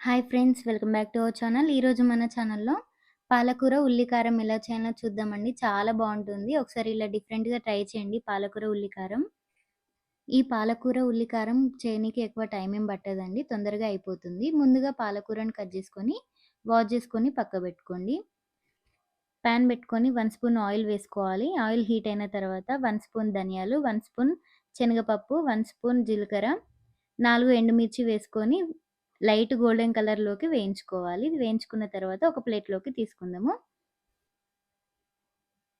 Hi friends welcome back to our channel ఈరోజు మన ఛానల్లో పాలకూర ఉల్లికారం ఎలా చేయాలో చూద్దామండి. చాలా బాగుంటుంది. ఒకసారి ఇలా డిఫరెంట్గా ట్రై చేయండి పాలకూర ఉల్లికారం. ఈ పాలకూర ఉల్లికారం చేయడానికి ఎక్కువ టైం ఏం పట్టదండి. తొందరగా అయిపోతుంది. ముందుగా పాలకూరను కట్ చేసుకొని వాష్ చేసుకొని పక్క పెట్టుకోండి. ప్యాన్ పెట్టుకొని వన్ స్పూన్ ఆయిల్ వేసుకోవాలి. ఆయిల్ హీట్ అయిన తర్వాత వన్ స్పూన్ ధనియాలు వన్ స్పూన్ శనగపప్పు వన్ స్పూన్ జీలకర్ర నాలుగు ఎండుమిర్చి వేసుకొని లైట్ గోల్డెన్ కలర్లోకి వేయించుకోవాలి. వేయించుకున్న తర్వాత ఒక ప్లేట్లోకి తీసుకుందాము.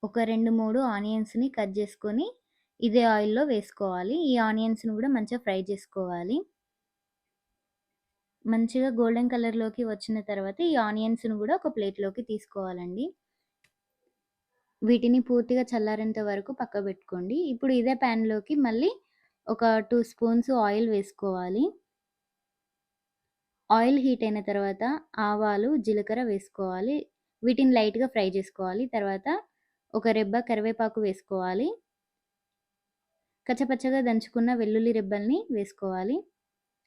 ఒక రెండు మూడు ఆనియన్స్ని కట్ చేసుకొని ఇదే ఆయిల్లో వేసుకోవాలి. ఈ ఆనియన్స్ని కూడా మంచిగా ఫ్రై చేసుకోవాలి. మంచిగా గోల్డెన్ కలర్లోకి వచ్చిన తర్వాత ఈ ఆనియన్స్ని కూడా ఒక ప్లేట్లోకి తీసుకోవాలండి. వీటిని పూర్తిగా చల్లారేంత వరకు పక్క పెట్టుకోండి. ఇప్పుడు ఇదే ప్యాన్లోకి మళ్ళీ ఒక టూ స్పూన్స్ ఆయిల్ వేసుకోవాలి. ఆయిల్ హీట్ అయిన తర్వాత ఆవాలు జీలకర్ర వేసుకోవాలి. వీటిని లైట్గా ఫ్రై చేసుకోవాలి. తర్వాత ఒక రెబ్బ కరివేపాకు వేసుకోవాలి. కచ్చపచ్చగా దంచుకున్న వెల్లుల్లి రెబ్బల్ని వేసుకోవాలి.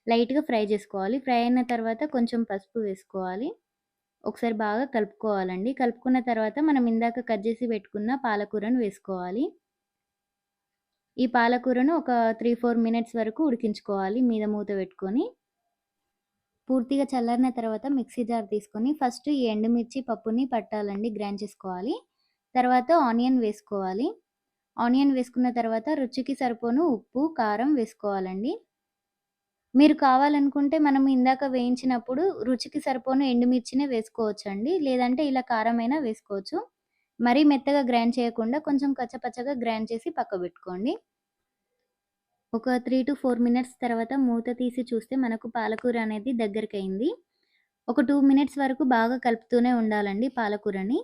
లైట్గా ఫ్రై చేసుకోవాలి. ఫ్రై అయిన తర్వాత కొంచెం పసుపు వేసుకోవాలి. ఒకసారి బాగా కలుపుకోవాలండి. కలుపుకున్న తర్వాత మనం ఇందాక కట్ చేసి పెట్టుకున్న పాలకూరను వేసుకోవాలి. ఈ పాలకూరను ఒక త్రీ ఫోర్ మినిట్స్ వరకు ఉడికించుకోవాలి. మీద మూత పెట్టుకొని పూర్తిగా చల్లారిన తర్వాత మిక్సీ జార్ తీసుకొని ఫస్ట్ ఈ ఎండుమిర్చి పప్పుని పట్టాలండి గ్రైండ్ చేసుకోవాలి. తర్వాత ఆనియన్ వేసుకోవాలి. ఆనియన్ వేసుకున్న తర్వాత రుచికి సరిపోను ఉప్పు కారం వేసుకోవాలండి. మీరు కావాలనుకుంటే మనం ఇందాక వేయించినప్పుడు రుచికి సరిపోను ఎండుమిర్చినే వేసుకోవచ్చు అండి లేదంటే ఇలా కారమైనా వేసుకోవచ్చు. మరీ మెత్తగా గ్రైండ్ చేయకుండా కొంచెం కచ్చపచ్చగా గ్రైండ్ చేసి పక్క పెట్టుకోండి. ఒక త్రీ టు ఫోర్ మినిట్స్ తర్వాత మూత తీసి చూస్తే మనకు పాలకూర అనేది దగ్గరికి అయింది ఒక టూ మినిట్స్ వరకు బాగా కలుపుతూనే ఉండాలండి పాలకూరని.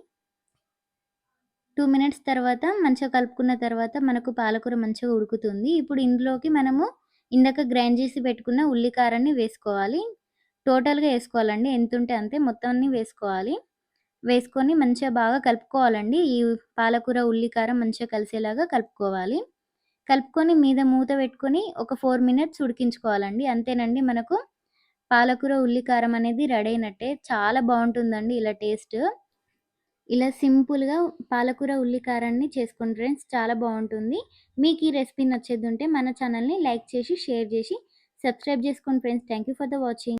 టూ మినిట్స్ తర్వాత మంచిగా కలుపుకున్న తర్వాత మనకు పాలకూర మంచిగా ఉడుకుతుంది. ఇప్పుడు ఇందులోకి మనము ఇందాక గ్రైండ్ చేసి పెట్టుకున్న ఉల్లికారాన్ని వేసుకోవాలి. టోటల్గా వేసుకోవాలండి. ఎంత ఉంటే అంతే మొత్తాన్ని వేసుకోవాలి. వేసుకొని మంచిగా బాగా కలుపుకోవాలండి. ఈ పాలకూర ఉల్లికారం మంచిగా కలిసేలాగా కలుపుకోవాలి. కలుపుకొని మీద మూత పెట్టుకొని ఒక ఫోర్ మినిట్స్ ఉడికించుకోవాలండి. అంతేనండి మనకు పాలకూర ఉల్లికారం అనేది రెడీ అయినట్టే. చాలా బాగుంటుందండి ఇలా టేస్ట్ ఇలా సింపుల్గా పాలకూర ఉల్లికారాన్ని చేసుకోండి ఫ్రెండ్స్ చాలా బాగుంటుంది. మీకు ఈ రెసిపీ నచ్చేది ఉంటే మన ఛానల్ని లైక్ చేసి షేర్ చేసి సబ్స్క్రైబ్ చేసుకోండి friends thank you for the watching